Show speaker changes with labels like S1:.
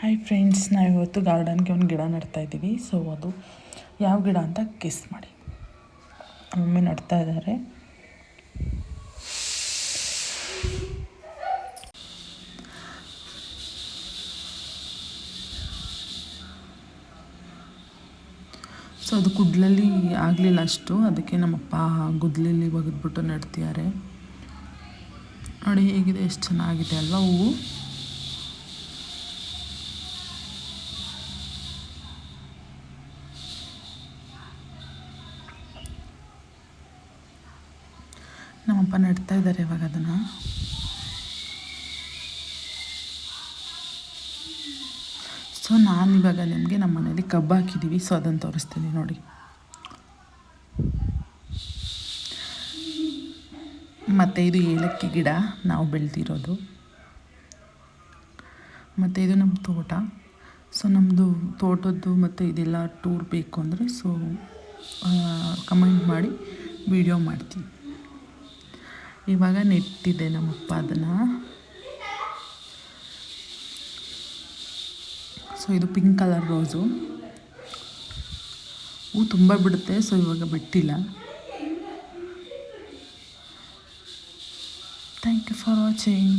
S1: Hi friends ನಾವು ಇವತ್ತು ಗಾರ್ಡನ್ಗೆ ಒಂದು ಗಿಡ ನೆಡ್ತಾ ಇದ್ದೀವಿ. ಸೊ ಅದು ಯಾವ ಗಿಡ ಅಂತ ಕಿಸ್ ಮಾಡಿ. ಮಮ್ಮಿ ನಡ್ತಾ ಇದ್ದಾರೆ ಸೊ ಅದು ಕುಡ್ಲಲ್ಲಿ ಆಗಲಿಲ್ಲ ಅಷ್ಟು. ಅದಕ್ಕೆ ನಮ್ಮಪ್ಪ ಗುದ್ಲಲ್ಲಿ ಒಗೆದ್ಬಿಟ್ಟು ನೆಡ್ತಿದ್ದಾರೆ. ನೋಡಿ, ಹೇಗಿದೆ? ಎಷ್ಟು ಚೆನ್ನಾಗಿದೆ ಅಲ್ವಾ ಹೂವು? ನಮ್ಮಪ್ಪ ನೆಡ್ತಾ ಇದ್ದಾರೆ ಇವಾಗ ಅದನ್ನು. ಸೊ ನಾನು ಇವಾಗ ನಿಮಗೆ ನಮ್ಮ ಮನೇಲಿ ಕಬ್ಬು ಹಾಕಿದ್ದೀವಿ ಸೊ ಅದನ್ನು ತೋರಿಸ್ತೀನಿ ನೋಡಿ. ಮತ್ತು ಇದು ಏಲಕ್ಕಿ ಗಿಡ, ನಾವು ಬೆಳೆದಿರೋದು. ಮತ್ತು ಇದು ನಮ್ಮ ತೋಟ. ಸೊ ನಮ್ಮದು ತೋಟದ್ದು ಮತ್ತು ಇದೆಲ್ಲ ಟೂರ್ ಬೇಕು ಅಂದರೆ ಸೊ ಕಮೆಂಟ್ ಮಾಡಿ ವಿಡಿಯೋ ಮಾಡ್ತೀವಿ ಇವಾಗ ನೆಟ್ಟಿದೆ ನಮ್ಮಪ್ಪ ಅದನ್ನು. ಸೊ ಇದು ಪಿಂಕ್ ಕಲರ್ ರೋಸು ಹೂ ತುಂಬ ಬಿಡುತ್ತೆ ಸೊ ಇವಾಗ ಬಿಟ್ಟಿಲ್ಲ. Thank you for watching